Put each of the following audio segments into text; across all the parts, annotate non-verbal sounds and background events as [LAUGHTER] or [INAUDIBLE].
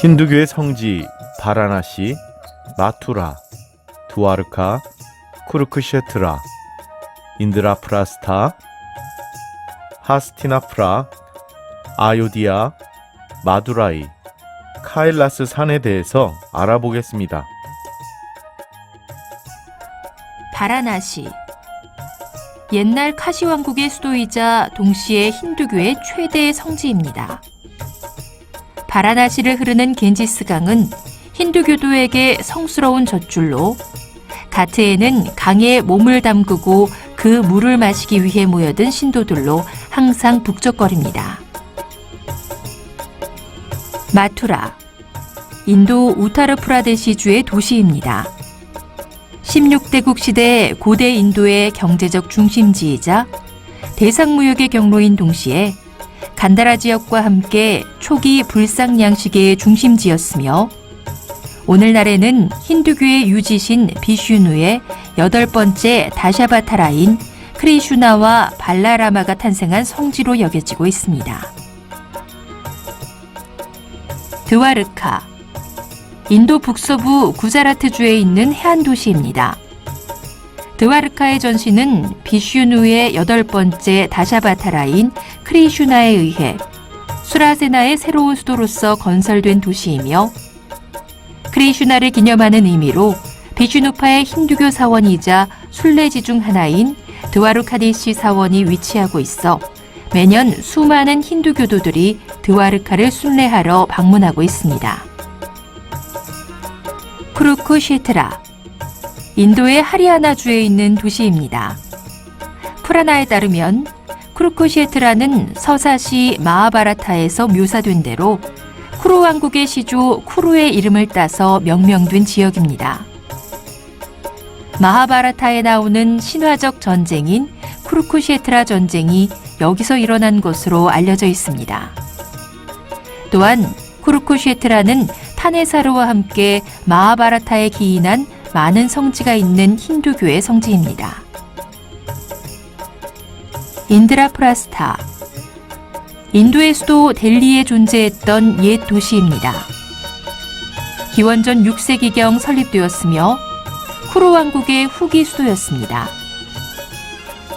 힌두교의 성지 바라나시, 마투라, 두아르카, 쿠르크셰트라, 인드라프라스타, 하스티나프라, 아요디아, 마두라이, 카일라스 산에 대해서 알아보겠습니다. 바라나시 옛날 카시 왕국의 수도이자 동시에 힌두교의 최대 성지입니다. 바라나시를 흐르는 겐지스 강은 힌두교도에게 성스러운 젖줄로 가트에는 강에 몸을 담그고 그 물을 마시기 위해 모여든 신도들로 항상 북적거립니다. 마투라 인도 우타르프라데시주의 도시입니다. 16대국 시대 고대 인도의 경제적 중심지이자 대상무역의 경로인 동시에 간다라 지역과 함께 초기 불상 양식의 중심지였으며 오늘날에는 힌두교의 유지신 비슈누의 여덟 번째 다샤바타라인 크리슈나와 발라라마가 탄생한 성지로 여겨지고 있습니다. 드와르카 인도 북서부 구자라트주에 있는 해안 도시입니다. 드와르카의 전시는 비슈누의 여덟 번째 다샤바타라인 크리슈나에 의해 수라세나의 새로운 수도로서 건설된 도시이며 크리슈나를 기념하는 의미로 비슈누파의 힌두교 사원이자 순례지 중 하나인 드와르카디시 사원이 위치하고 있어 매년 수많은 힌두교도들이 드와르카를 순례하러 방문하고 있습니다. 쿠루쿠시트라 인도의 하리아나주에 있는 도시입니다. 프라나에 따르면 쿠루쿠시트라는 서사시 마하바라타에서 묘사된 대로 쿠루 왕국의 시조 쿠루의 이름을 따서 명명된 지역입니다. 마하바라타에 나오는 신화적 전쟁인 쿠루쿠시트라 전쟁이 여기서 일어난 것으로 알려져 있습니다. 또한 쿠루쿠시트라는 타네사르와 함께 마하바라타에 기인한 많은 성지가 있는 힌두교의 성지입니다. 인드라프라스타 인도의 수도 델리에 존재했던 옛 도시입니다. 기원전 6세기경 설립되었으며 쿠루 왕국의 후기 수도였습니다.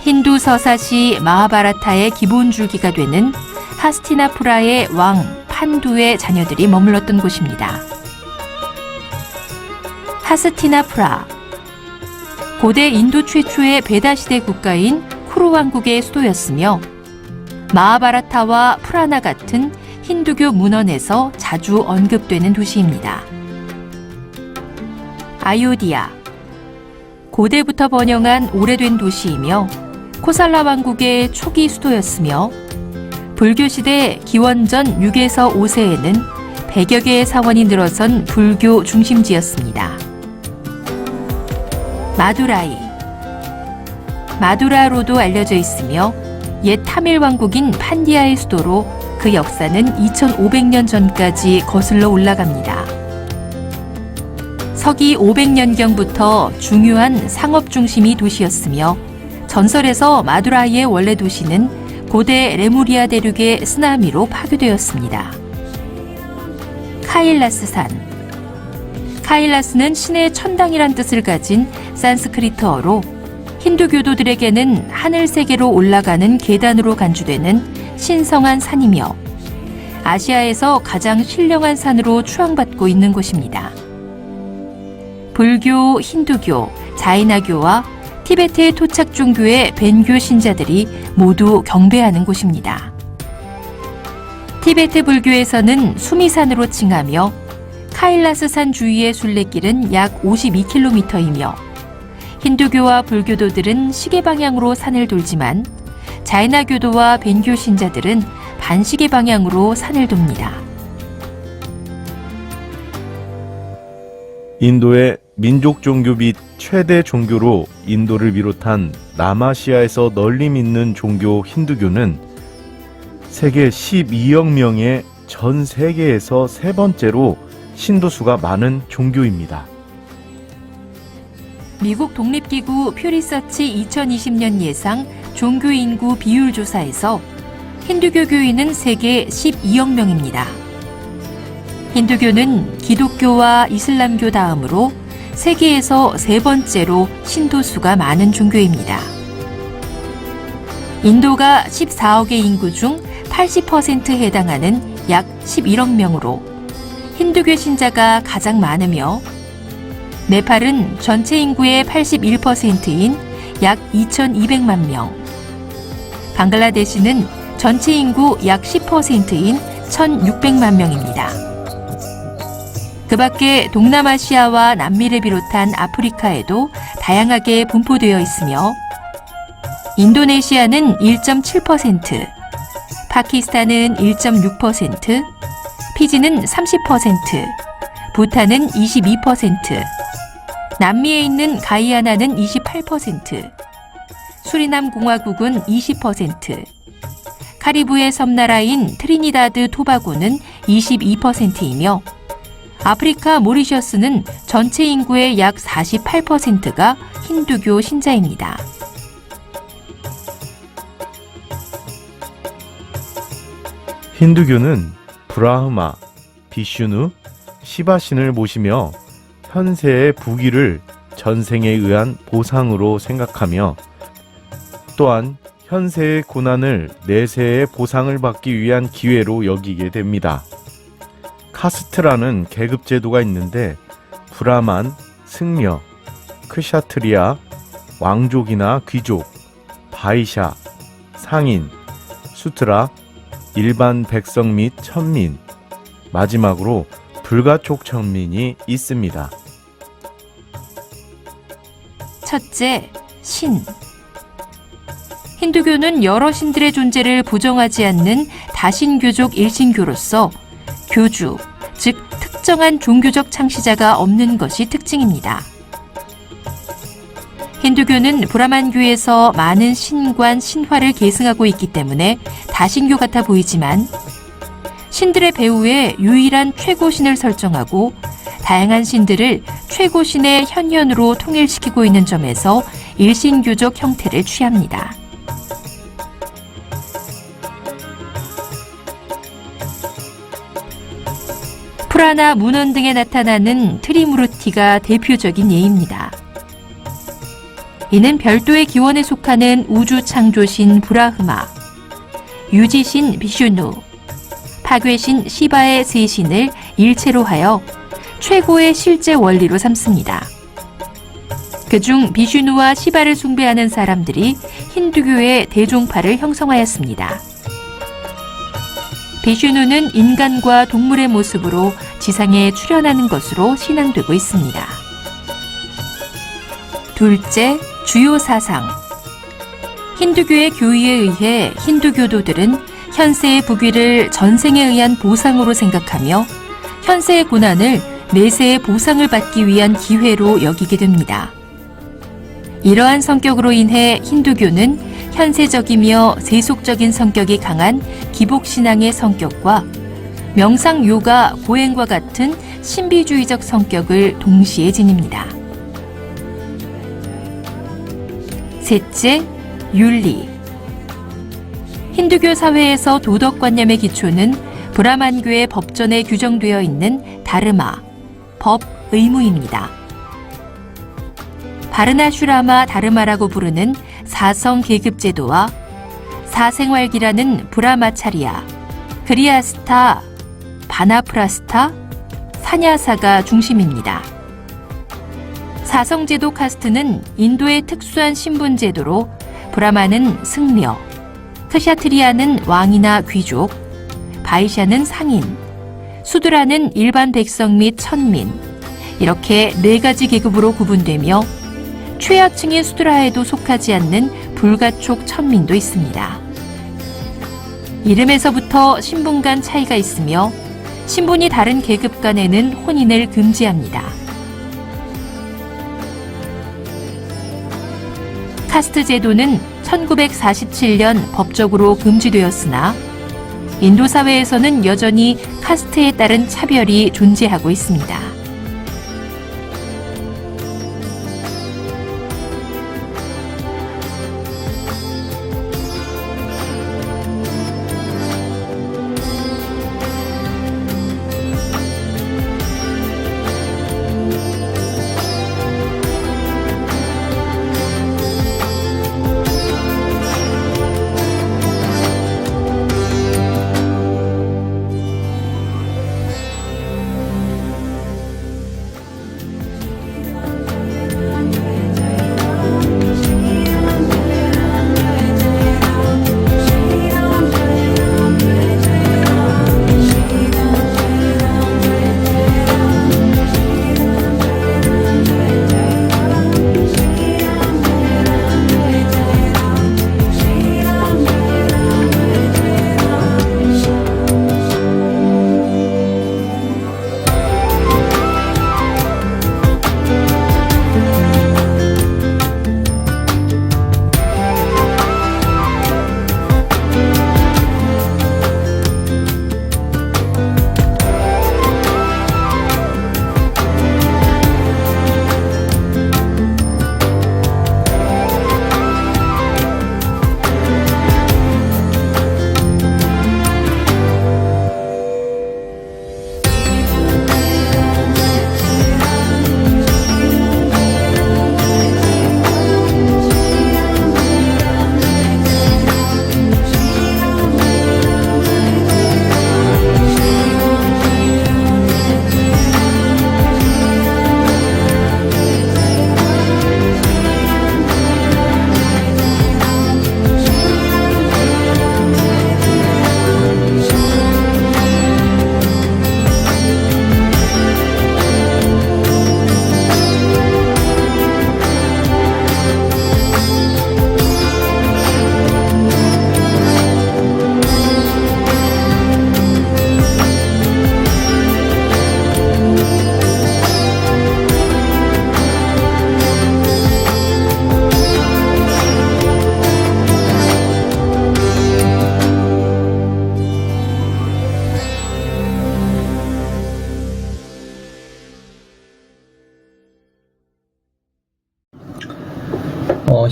힌두 서사시 마하바라타의 기본 줄기가 되는 하스티나푸라의 왕 판두의 자녀들이 머물렀던 곳입니다. 하스티나푸라 고대 인도 최초의 베다 시대 국가인 쿠루 왕국의 수도였으며 마하바라타와 프라나 같은 힌두교 문헌에서 자주 언급되는 도시입니다. 아요디아 고대부터 번영한 오래된 도시이며 코살라 왕국의 초기 수도였으며 불교 시대 기원전 6에서 5세에는 100여 개의 사원이 늘어선 불교 중심지였습니다. 마두라이 마두라로도 알려져 있으며 옛 타밀 왕국인 판디아의 수도로 그 역사는 2500년 전까지 거슬러 올라갑니다. 서기 500년경부터 중요한 상업 중심이 도시였으며 전설에서 마두라이의 원래 도시는 고대 레무리아 대륙의 쓰나미로 파괴되었습니다. 카일라스산 카일라스는 신의 천당이란 뜻을 가진 산스크리트어로 힌두교도들에게는 하늘 세계로 올라가는 계단으로 간주되는 신성한 산이며 아시아에서 가장 신령한 산으로 추앙받고 있는 곳입니다. 불교, 힌두교, 자이나교와 티베트의 토착 종교의 벤교 신자들이 모두 경배하는 곳입니다. 티베트 불교에서는 수미산으로 칭하며 카일라스산 주위의 순례길은 약 52km이며 힌두교와 불교도들은 시계 방향으로 산을 돌지만 자이나교도와 벤교 신자들은 반시계 방향으로 산을 돕니다. 인도의 민족 종교 및 최대 종교로 인도를 비롯한 남아시아에서 널리 믿는 종교 힌두교는 세계 12억 명의 전 세계에서 세 번째로 신도수가 많은 종교입니다. 미국 독립기구 퓨리서치 2020년 예상 종교 인구 비율 조사에서 힌두교 교인은 세계 12억 명입니다. 힌두교는 기독교와 이슬람교 다음으로 세계에서 세 번째로 신도수가 많은 종교입니다. 인도가 14억의 인구 중 80%에 해당하는 약 11억 명으로 힌두교 신자가 가장 많으며 네팔은 전체 인구의 81%인 약 2,200만 명. 방글라데시는 전체 인구 약 10%인 1,600만 명입니다. 그 밖에 동남아시아와 남미를 비롯한 아프리카에도 다양하게 분포되어 있으며 인도네시아는 1.7%, 파키스탄은 1.6%, 피지는 30%, 부탄은 22%, 남미에 있는 가이아나는 28%, 수리남 공화국은 20%, 카리브의 섬나라인 트리니다드 토바고는 22%이며 아프리카 모리셔스는 전체 인구의 약 48%가 힌두교 신자입니다. 힌두교는 브라흐마, 비슈누, 시바신을 모시며 현세의 부귀를 전생에 의한 보상으로 생각하며 또한 현세의 고난을 내세의 보상을 받기 위한 기회로 여기게 됩니다. 카스트라는 계급 제도가 있는데 브라만, 승려, 크샤트리아, 왕족이나 귀족, 바이샤, 상인, 수트라, 일반 백성 및 천민, 마지막으로 불가촉 천민이 있습니다. 첫째, 신. 힌두교는 여러 신들의 존재를 부정하지 않는 다신교족 일신교로서 교주, 즉 특정한 종교적 창시자가 없는 것이 특징입니다. 힌두교는 브라만교에서 많은 신관, 신화를 계승하고 있기 때문에 다신교 같아 보이지만 신들의 배후에 유일한 최고신을 설정하고 다양한 신들을 최고신의 현현으로 통일시키고 있는 점에서 일신교적 형태를 취합니다. 프라나 문헌 등에 나타나는 트리무르티가 대표적인 예입니다. 이는 별도의 기원에 속하는 우주 창조신 브라흐마, 유지신 비슈누, 파괴신 시바의 세 신을 일체로 하여 최고의 실제 원리로 삼습니다. 그중 비슈누와 시바를 숭배하는 사람들이 힌두교의 대종파를 형성하였습니다. 비슈누는 인간과 동물의 모습으로 지상에 출현하는 것으로 신앙되고 있습니다. 둘째, 주요 사상. 힌두교의 교의에 의해 힌두교도들은 현세의 부귀를 전생에 의한 보상으로 생각하며 현세의 고난을 내세의 보상을 받기 위한 기회로 여기게 됩니다. 이러한 성격으로 인해 힌두교는 현세적이며 세속적인 성격이 강한 기복신앙의 성격과 명상 요가 보행과 같은 신비주의적 성격을 동시에 지닙니다. 셋째, 윤리. 힌두교 사회에서 도덕관념의 기초는 브라만교의 법전에 규정되어 있는 다르마, 법, 의무입니다. 바르나슈라마 다르마라고 부르는 사성 계급 제도와 사생활기라는 브라마차리아, 그리아스타, 바나프라스타, 사냐사가 중심입니다. 사성제도 카스트는 인도의 특수한 신분 제도로 브라마는 승려, 크샤트리아는 왕이나 귀족, 바이샤는 상인, 수드라는 일반 백성 및 천민, 이렇게 네 가지 계급으로 구분되며 최하층인 수드라에도 속하지 않는 불가촉 천민도 있습니다. 이름에서부터 신분 간 차이가 있으며 신분이 다른 계급 간에는 혼인을 금지합니다. 카스트 제도는 1947년 법적으로 금지되었으나 인도 사회에서는 여전히 카스트에 따른 차별이 존재하고 있습니다.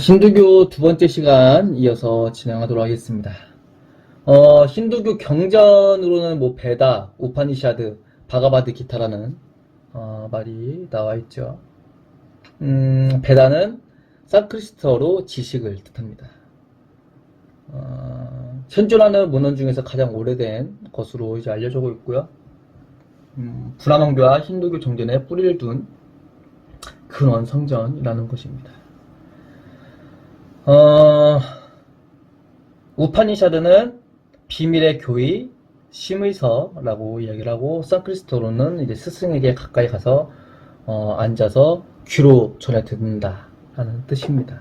힌두교 두 번째 시간 이어서 진행하도록 하겠습니다. 어, 힌두교 경전으로는 뭐 베다, 우파니샤드, 바가바드 기타라는 어, 말이 나와 있죠. 음, 베다는 산크리스트어로 지식을 뜻합니다. 어, 현존하는 문헌 중에서 가장 오래된 것으로 이제 알려지고 있고요. 음, 브라망교와 힌두교 정전에 뿌리를 둔 근원 성전이라는 것입니다. 어, 우파니샤드는 비밀의 교의, 심의서라고 이야기를 하고, 산크리스토로는 이제 스승에게 가까이 가서, 어, 앉아서 귀로 전해 듣는다. 라는 뜻입니다.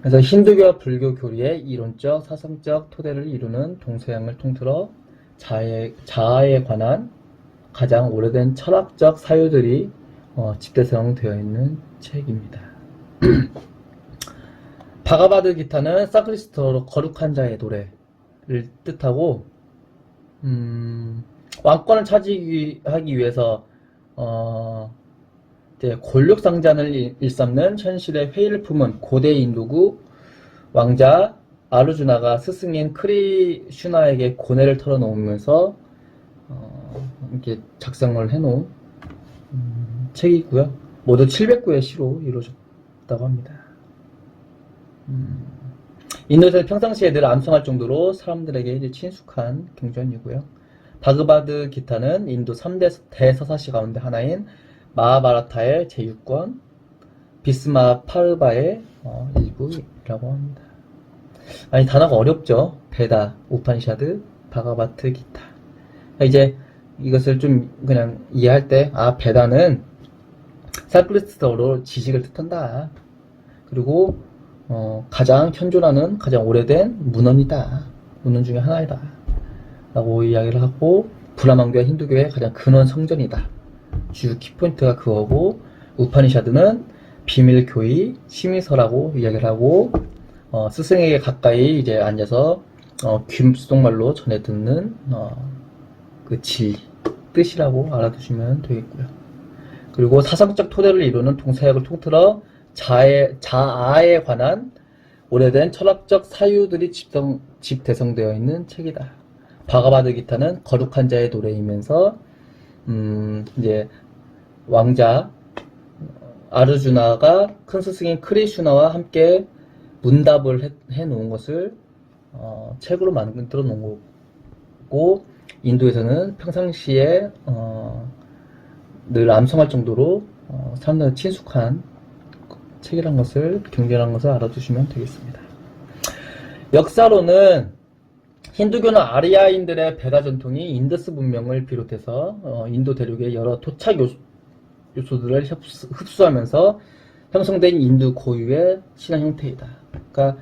그래서 힌두교와 불교 교리의 이론적, 사상적 토대를 이루는 동서양을 통틀어 자아에, 자아에 관한 가장 오래된 철학적 사유들이 어, 집대성되어 있는 책입니다. [CLEARS THROAT] 바가바드 기타는 사크리스토로 거룩한 자의 노래를 뜻하고 음, 왕권을 차지하기 위해서 어, 권력상잔을 일- 일삼는 현실의 회의를 품은 고대 인도구 왕자 아르주나가 스승인 크리슈나에게 고뇌를 털어놓으면서 어, 이렇게 작성을 해놓은 음, 책이고요. 모두 700구의 시로 이루어졌다고 합니다. 음, 인도에서 평상시에 늘 암송할 정도로 사람들에게 이제 친숙한 경전이고요. 바그바드 기타는 인도 3대 대서사시 가운데 하나인 마하바라타의 제6권, 비스마 파르바의 어, 일부라고 합니다. 아니 단어가 어렵죠. 베다, 우판샤드, 바가바트 기타. 이제 이것을 좀 그냥 이해할 때, 아, 베다는 산크리스토로 지식을 뜻한다. 그리고 어, 가장 현존하는 가장 오래된 문헌이다. 문헌 중에 하나이다. 라고 이야기를 하고 브라만교와 힌두교의 가장 근원 성전이다. 주 키포인트가 그거고 우파니샤드는 비밀 교의 심의서라고 이야기를 하고 어, 스승에게 가까이 이제 앉아서 어, 귓속말로 전해 듣는 어, 그 진리 뜻이라고 알아두시면 되겠고요. 그리고 사상적 토대를 이루는 동서약을 통틀어 자의, 자아에 관한 오래된 철학적 사유들이 집성, 집대성되어 있는 책이다. 바가바드 기타는 거룩한 자의 노래이면서 음, 이제 왕자 아르주나가 큰 스승인 크리슈나와 함께 문답을 해, 해 놓은 것을 어, 책으로 만들어 놓은 거고 인도에서는 평상시에 어, 늘 암송할 정도로 어, 사람들 친숙한 책이란 것을 경전한 것을 알아두시면 되겠습니다. 역사로는 힌두교는 아리아인들의 배가 전통이 인더스 문명을 비롯해서 어, 인도 대륙의 여러 토착 요소, 요소들을 흡수, 흡수하면서 형성된 인도 고유의 신화 형태이다. 그러니까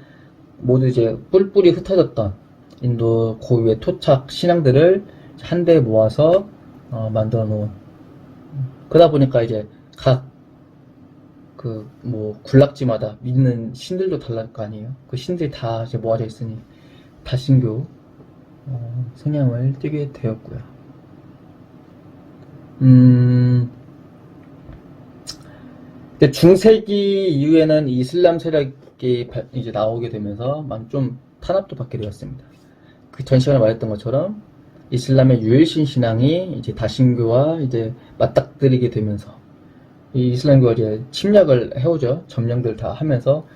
모두 이제 뿔뿔이 흩어졌던 인도 고유의 토착 신앙들을 한데 모아서 어, 만들어 놓은 그러다 보니까 이제 각 그 뭐 군락지마다 믿는 신들도 달랄 거 아니에요. 그 신들이 다 이제 모아져 있으니 다신교 어, 성향을 띠게 되었고요. 음, 중세기 이후에는 이슬람 세력이 발- 이제 나오게 되면서 막좀 탄압도 받게 되었습니다. 그 전 시간에 말했던 것처럼 이슬람의 유일신 신앙이 이제 다신교와 이제 맞닥뜨리게 되면서 이 이슬람교가 이제 침략을 해오죠. 점령들 다 하면서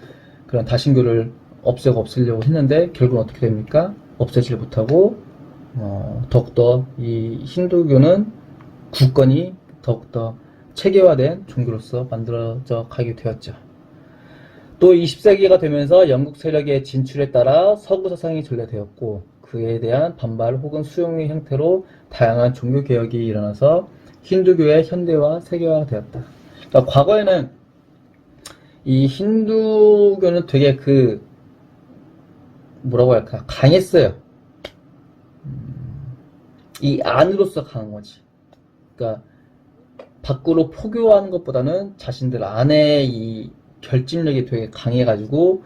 그런 다신교를 없애고 없애려고 했는데 결국은 어떻게 됩니까? 없애지를 못하고 어, 더욱더 이 힌두교는 국권이 더욱더 체계화된 종교로서 만들어져 가게 되었죠. 또 20세기가 되면서 영국 세력의 진출에 따라 서구 사상이 전래되었고 그에 대한 반발 혹은 수용의 형태로 다양한 종교 개혁이 일어나서 힌두교의 현대화 세계화가 되었다. 그러니까 과거에는 이 힌두교는 되게 그 뭐라고 할까 강했어요. 음, 이 안으로서 강한 거지. 그러니까 밖으로 포교하는 것보다는 자신들 안에 이 결집력이 되게 강해가지고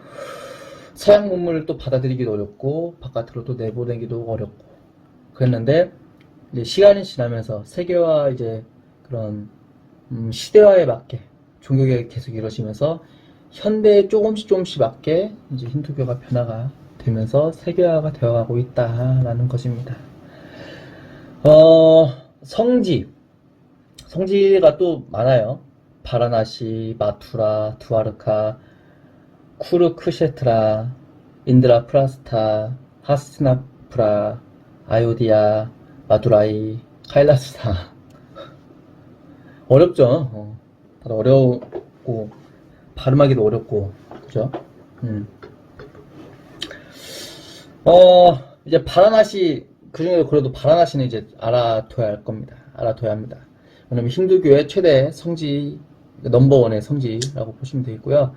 서양 문물을 또 받아들이기도 어렵고 바깥으로 또 내보내기도 어렵고 그랬는데 이제 시간이 지나면서 세계화 이제 그런 음, 시대화에 맞게 종교개혁이 계속 이루어지면서 현대에 조금씩 조금씩 맞게 이제 힌두교가 변화가 되면서 세계화가 되어가고 있다라는 것입니다. 어, 성지. 성지가 또 많아요. 바라나시, 마투라, 두아르카, 쿠르크셰트라, 인드라 프라스타, 하스티나프라, 아요디아, 마두라이, 카일라스타. 어렵죠. 어, 다들 어려우고 발음하기도 어렵고 그죠? 음. 어 이제 바라나시 그 중에도 그래도 바라나시는 이제 알아둬야 할 겁니다. 알아둬야 합니다. 왜냐면 힌두교의 최대 성지 넘버원의 성지라고 보시면 되겠고요.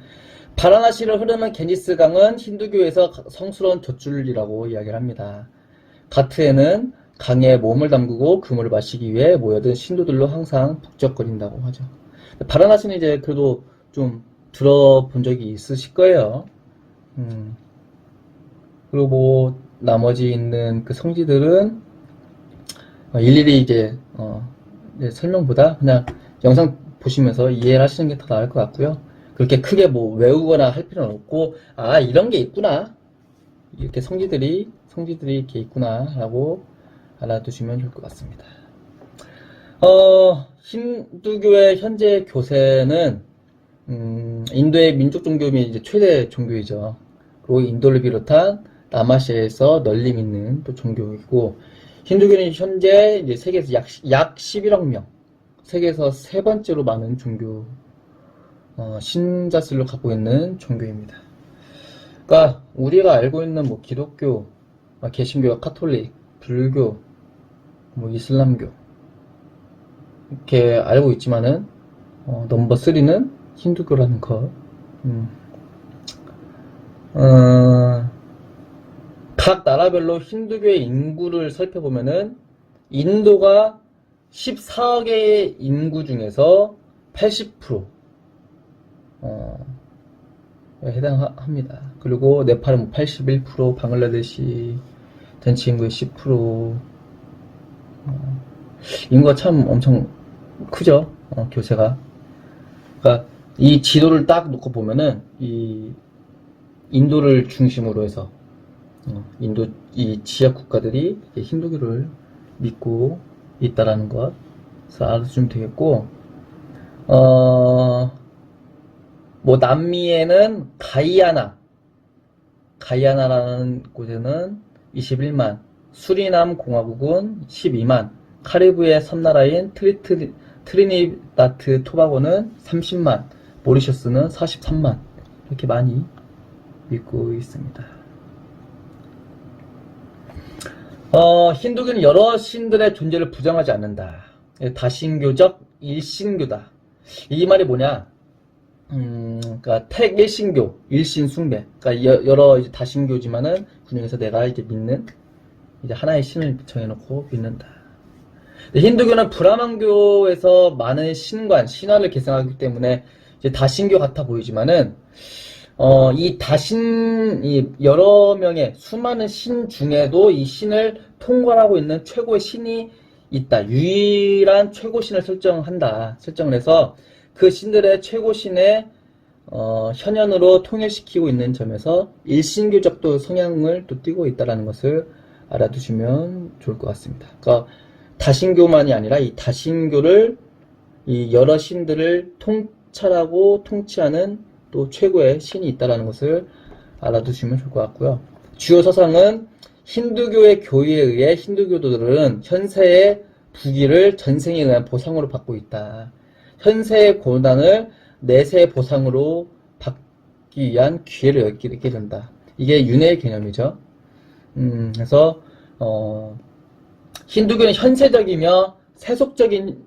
바라나시를 흐르는 게니스 강은 힌두교에서 성스러운 젖줄이라고 이야기를 합니다. 가트에는 강에 몸을 담그고 그물을 마시기 위해 모여든 신도들로 항상 북적거린다고 하죠. 바라나시는 이제 그래도 좀 들어본 적이 있으실 거예요. 음. 그리고 뭐 나머지 있는 그 성지들은 어, 일일이 이제 어, 이제 설명보다 그냥 영상 보시면서 이해를 하시는 게 더 나을 것 같고요. 그렇게 크게 뭐 외우거나 할 필요는 없고 아 이런 게 있구나 이렇게 성지들이 성지들이 이렇게 있구나라고 알아두시면 좋을 것 같습니다. 어 힌두교의 현재 교세는 음, 인도의 민족 종교 및 이제 최대 종교이죠. 그리고 인도를 비롯한 남아시아에서 널리 믿는 또 종교이고 힌두교는 현재 이제 세계에서 약, 약 11억 명 세계에서 세 번째로 많은 종교 어, 신자 수를 갖고 있는 종교입니다. 그러니까 우리가 알고 있는 뭐 기독교, 뭐 개신교, 카톨릭, 불교, 뭐 이슬람교 이렇게 알고 있지만은 어, 넘버 3는 힌두교라는 것. 음. 어, 각 나라별로 힌두교의 인구를 살펴보면은 인도가 14억의 인구 중에서 80% 어, 해당합니다. 그리고 네팔은 뭐 81%, 방글라데시 전체 인구의 10%. 어, 인구가 참 엄청 크죠. 어, 교세가. 그러니까 이 지도를 딱 놓고 보면은 이 인도를 중심으로 해서 어, 인도 이 지역 국가들이 힌두교를 믿고 있다라는 것, 그래서 알아주면 되겠고, 어, 뭐 남미에는 가이아나, 가이아나라는 곳에는 21만, 수리남 공화국은 12만, 카리브의 섬나라인 트리트, 트리니다트 토바고는 30만, 모리셔스는 43만, 이렇게 많이 믿고 있습니다. 어, 힌두교는 여러 신들의 존재를 부정하지 않는다. 다신교적 일신교다. 이 말이 뭐냐? 음, 그러니까 택일신교, 일신숭배. 그러니까 여, 여러 다신교지만은 그 중에서 내가 이제 믿는 이제 하나의 신을 정해놓고 믿는다. 힌두교는 브라만교에서 많은 신관, 신화를 계승하기 때문에 이제 다신교 같아 보이지만은 어, 이 다신, 이 여러 명의 수많은 신 중에도 이 신을 통괄하고 있는 최고의 신이 있다. 유일한 최고 신을 설정한다. 설정을 해서 그 신들의 최고 신의 어, 현현으로 통일시키고 있는 점에서 일신교적도 성향을 또 띠고 있다는 것을 알아두시면 좋을 것 같습니다. 그러니까 다신교만이 아니라 이 다신교를 이 여러 신들을 통찰하고 통치하는 또 최고의 신이 있다는 것을 알아두시면 좋을 것 같고요. 주요 사상은 힌두교의 교의에 의해 힌두교도들은 현세의 부귀를 전생에 의한 보상으로 받고 있다. 현세의 고난을 내세의 보상으로 받기 위한 기회를 얻게 된다. 이게 윤회의 개념이죠. 음, 그래서 어, 힌두교는 현세적이며 세속적인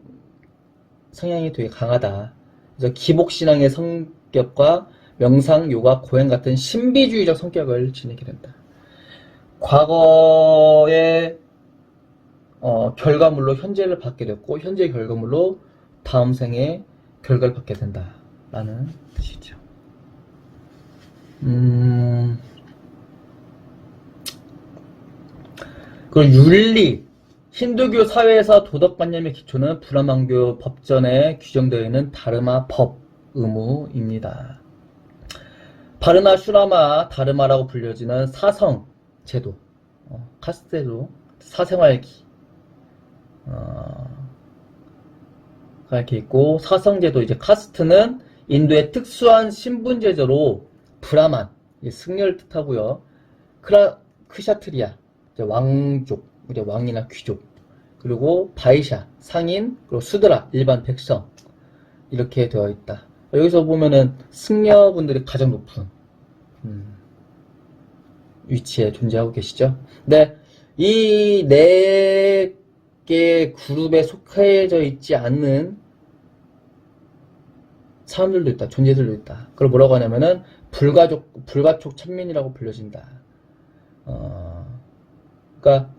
성향이 되게 강하다. 그래서 기복신앙의 성격과 명상, 요가, 고행 같은 신비주의적 성격을 지니게 된다. 과거의 어, 결과물로 현재를 받게 됐고 현재 결과물로 다음 생에 결과를 받게 된다라는 뜻이죠. 음, 그리고 윤리 힌두교 사회에서 도덕관념의 기초는 브라만교 법전에 규정되어 있는 다르마 법 의무입니다. 바르마 슈라마 다르마라고 불려지는 사성 제도, 어, 카스테도 사생활기, 어, 가 이렇게 있고 사성제도 이제 카스트는 인도의 특수한 신분 제도로 브라만 승려를 뜻하고요. 크라 크샤트리아 왕족 이제 왕이나 귀족 그리고 바이샤 상인 그리고 수드라 일반 백성 이렇게 되어 있다. 여기서 보면은 승려분들이 가장 높은 음, 위치에 존재하고 계시죠. 네, 이네 개 그룹에 속해져 있지 않는 사람들도 있다, 존재들도 있다. 그걸 뭐라고 하냐면은 불가족, 불가촉 천민이라고 불려진다. 어, 그러니까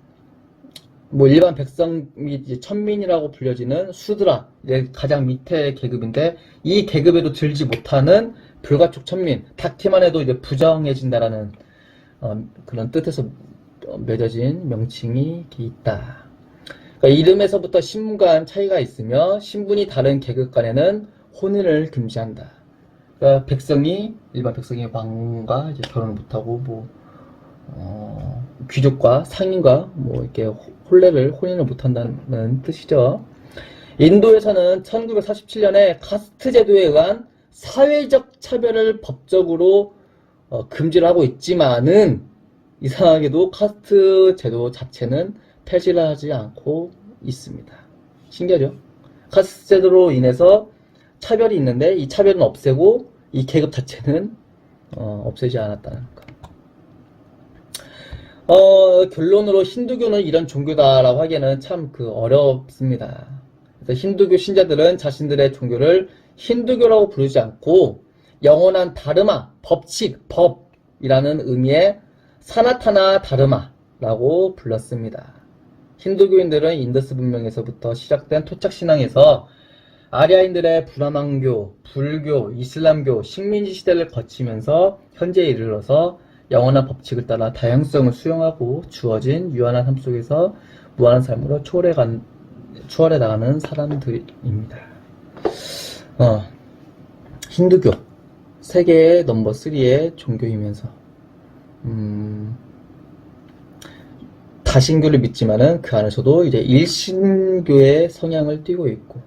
뭐 일반 백성 및 천민이라고 불려지는 수드라 가장 밑에 계급인데 이 계급에도 들지 못하는 불가촉 천민 닿기만 해도 이제 부정해진다라는 어, 그런 뜻에서 맺어진 명칭이 있다. 그러니까 이름에서부터 신분 차이가 있으며 신분이 다른 계급 간에는 혼인을 금지한다. 그러니까 백성이 일반 백성이 왕과 이제 결혼을 못하고 뭐 어, 귀족과 상인과 뭐 이렇게 혼례를 혼인을 못한다는 뜻이죠. 인도에서는 1947년에 카스트 제도에 의한 사회적 차별을 법적으로 어, 금지를 하고 있지만은 이상하게도 카스트 제도 자체는 폐지를 하지 않고 있습니다. 신기하죠? 카스트 제도로 인해서 차별이 있는데 이 차별은 없애고 이 계급 자체는 어, 없애지 않았다는 거. 어, 결론으로 힌두교는 이런 종교다라고 하기에는 참 그 어렵습니다. 그래서 힌두교 신자들은 자신들의 종교를 힌두교라고 부르지 않고 영원한 다르마, 법칙, 법이라는 의미의 사나타나 다르마라고 불렀습니다. 힌두교인들은 인더스 문명에서부터 시작된 토착 신앙에서 아리아인들의 브라만교, 불교, 이슬람교, 식민지 시대를 거치면서 현재에 이르러서 영원한 법칙을 따라 다양성을 수용하고 주어진 유한한 삶 속에서 무한한 삶으로 초월해, 간, 초월해 나가는 사람들입니다. 어, 힌두교 세계의 넘버 3의 종교이면서 음, 다신교를 믿지만은 그 안에서도 이제 일신교의 성향을 띠고 있고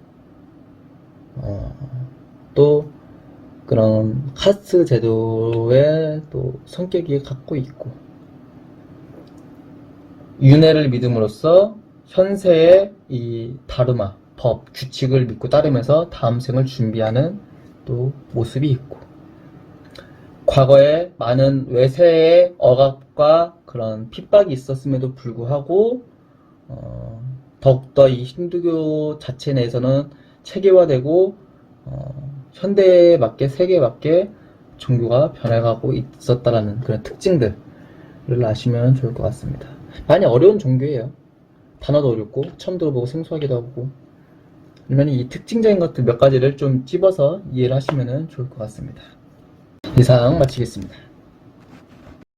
어, 또 카스트 제도의 또 성격이 갖고 있고 윤회를 믿음으로써 현세의 이 다르마, 법, 규칙을 믿고 따르면서 다음 생을 준비하는 또 모습이 있고 과거에 많은 외세의 억압과 그런 핍박이 있었음에도 불구하고 어, 더욱더 이 힌두교 자체 내에서는 체계화되고 어, 현대에 맞게 세계에 맞게 종교가 변해가고 있었다라는 그런 특징들을 아시면 좋을 것 같습니다. 많이 어려운 종교예요. 단어도 어렵고 처음 들어보고 생소하기도 하고 그러면 이 특징적인 것들 몇 가지를 좀 찝어서 이해를 하시면 좋을 것 같습니다. 이상 마치겠습니다.